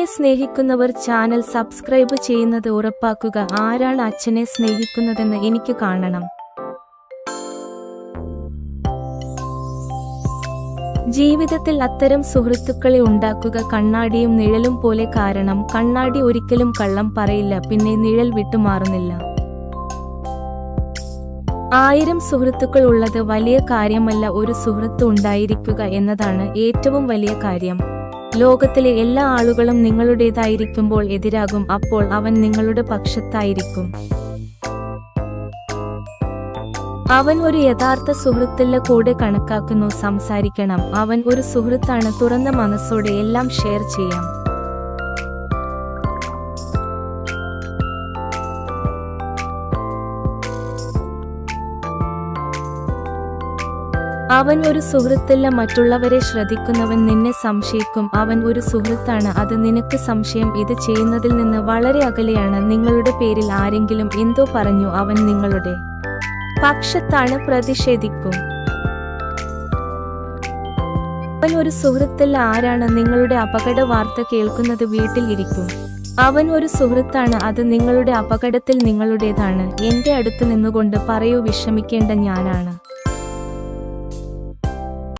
അച്ഛനെ സ്നേഹിക്കുന്നവർ channel subscribe ചെയ്യുന്നത് ഉറപ്പാക്കുക. ആരാണ് അച്ഛനെ സ്നേഹിക്കുന്നതെന്ന് എനിക്ക് കാണണം. ജീവിതത്തിൽ അത്തരം സുഹൃത്തുക്കളെ ഉണ്ടാക്കുക കണ്ണാടിയും നിഴലും പോലെ കാരണം കണ്ണാടി ഒരിക്കലും കള്ളം പറയില്ല പിന്നെ നിഴൽ വിട്ടുമാറുന്നില്ല ആയിരം സുഹൃത്തുക്കൾ ഉള്ളത് വലിയ കാര്യമല്ല ഒരു സുഹൃത്ത് ഉണ്ടായിരിക്കുക എന്നതാണ് ഏറ്റവും വലിയ കാര്യം. ലോകത്തിലെ എല്ലാ ആളുകളും നിങ്ങളുടേതായിരിക്കുമ്പോൾ എതിരാകും അപ്പോൾ അവൻ നിങ്ങളുടെ പക്ഷത്തായിരിക്കും. അവൻ ഒരു യഥാർത്ഥ സുഹൃത്തിന്റെ കൂടെ കണക്കാക്കുന്നു സംസാരിക്കണം. അവൻ ഒരു സുഹൃത്താണ് തുറന്ന മനസ്സോടെ എല്ലാം ഷെയർ ചെയ്യാം. അവൻ ഒരു സുഹൃത്തല്ല മറ്റുള്ളവരെ ശ്രദ്ധിക്കുന്നവൻ നിന്നെ സംശയിക്കും. അവൻ ഒരു സുഹൃത്താണ് അത് നിനക്ക് സംശയം. ഇത് ചെയ്യുന്നതിൽ നിന്ന് വളരെ അകലെയാണ്. നിങ്ങളുടെ പേരിൽ ആരെങ്കിലും എന്തോ പറഞ്ഞു അവൻ നിങ്ങളുടെ പക്ഷത്താണ് പ്രതിഷേധിക്കും. അവൻ ഒരു സുഹൃത്തല്ല ആരാണ്? നിങ്ങളുടെ അപകട വാർത്ത കേൾക്കുന്നത് വീട്ടിൽ ഇരിക്കും. അവൻ ഒരു സുഹൃത്താണ് അത് നിങ്ങളുടെ അപകടത്തിൽ നിങ്ങളുടേതാണ്. എന്റെ അടുത്ത് നിന്നുകൊണ്ട് പറയൂ വിഷമിക്കേണ്ട ഞാനാണ്.